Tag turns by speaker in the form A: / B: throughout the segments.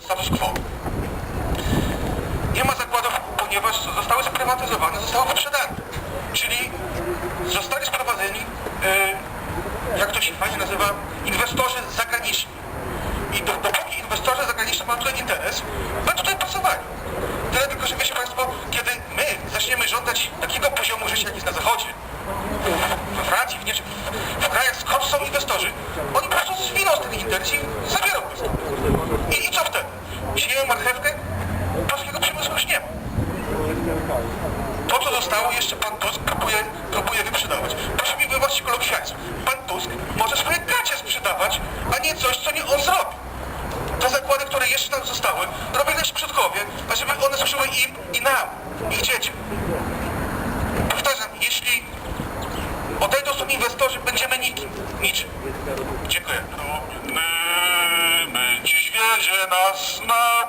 A: status quo. Nie ma zakładów, ponieważ zostały sprywatyzowane, zostały wyprzedane. Czyli zostali sprowadzeni, e, jak to się fajnie nazywa, inwestorzy zagraniczni. I do, dopóki inwestorzy zagraniczni mają tutaj interes, będą tutaj pracowali. Tyle tylko, że wiecie Państwo, kiedy Sieją marchewkę? Polskiego przemysłu już nie ma. To, co zostało, jeszcze pan Tusk próbuje, próbuje wyprzedawać. Proszę mi wybaczyć kolokwializm. Pan Tusk może swoje gacie sprzedawać, a nie coś, co nie on zrobi. Te zakłady, które jeszcze nam zostały, robili nasi przodkowie, żeby one służyły im i nam, ich dzieciom. Powtarzam, jeśli odejdą są inwestorzy, będziemy nikim. Niczym. Dziękuję. My, my, dziś wiedzie nas na.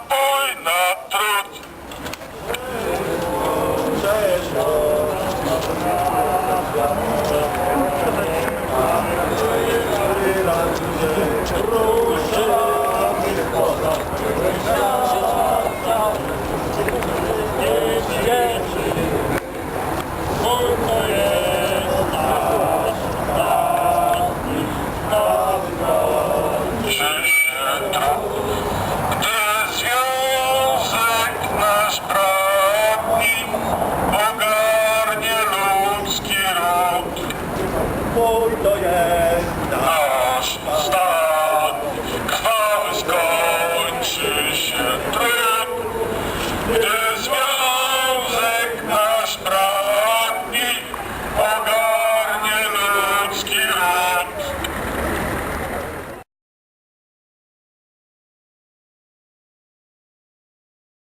A: Stop.